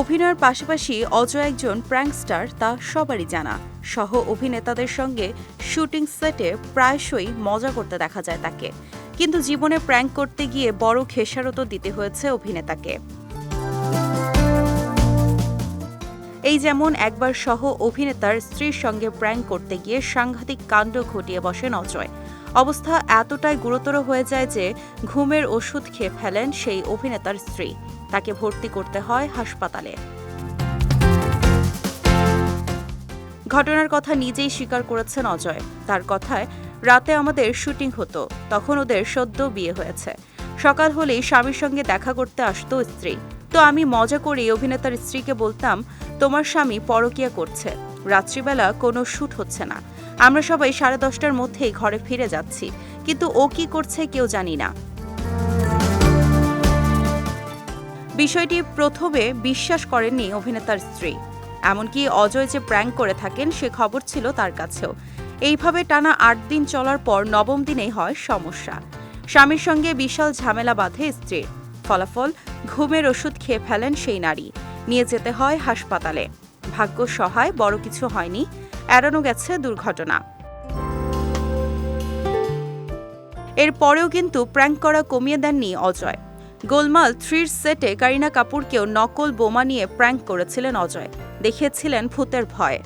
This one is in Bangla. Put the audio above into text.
অভিনয়ের পাশাপাশি অজয় একজন প্র্যাঙ্কস্টার তা সবারই জানা। সহ অভিনেতাদের সঙ্গে শুটিং সেটে প্রায়শই মজা করতে দেখা যায় তাকে। কিন্তু জীবনে প্র্যাঙ্ক করতে গিয়ে বড় খেসারতও দিতে হয়েছে অভিনেতাকে। এই যেমন একবার সহ অভিনেতার স্ত্রীর সঙ্গে প্র্যাঙ্ক করতে গিয়ে সাংঘাতিক কাণ্ড ঘটিয়ে বসেন অজয়। অবস্থা এতটাই গুরুতর হয়ে যায় যে ঘুমের ওষুধ খেয়ে ফেলেন সেই অভিনেতার স্ত্রী। তাকে ভর্তি করতে হয় হাসপাতালে। ঘটনার কথা নিজেই স্বীকার করেছেন অজয়। তার কথায়, রাতে আমাদের শুটিং হতো, তখন ওদের সদ্য বিয়ে হয়েছে। সকাল হলেই স্বামীর সঙ্গে দেখা করতে আসতো স্ত্রী। তো আমি মজা করে অভিনেতার স্ত্রীকে বলতাম, তোমার স্বামী পরকিয়া করছে। রাত্রিবেলা কোনো শ্যুট হচ্ছে না। আমরা সবাই সাড়ে দশটার মধ্যেই ঘরে ফিরে যাচ্ছি। কিন্তু ও কি করছে কেউ জানি না। বিষয়টি প্রথমে বিশ্বাস করেননি অভিনেতার স্ত্রী। এমনকি অজয় যে প্র্যাঙ্ক করে থাকেন, সে খবর ছিল তার কাছেও। এইভাবে টানা আট দিন চলার পর নবম দিনেই হয় সমস্যা। স্বামীর সঙ্গে বিশাল ঝামেলা বাঁধে স্ত্রীর। ফলাফল, ঘুমের ওষুধ খেয়ে ফেলেন সেই নারী। নিয়ে যেতে হয় হাসপাতালে। ভাগ্য সহায়, বড় কিছু হয়নি। এড়ানো গেছে দুর্ঘটনা। এরপরেও কিন্তু প্র্যাঙ্ক করা কমিয়ে দেননি অজয়। গোলমাল থ্রির সেটে কারিনা কাপুরকেও নকল বোমা নিয়ে প্র্যাঙ্ক করেছিলেন অজয়। দেখিয়েছিলেন ভূতের ভয়।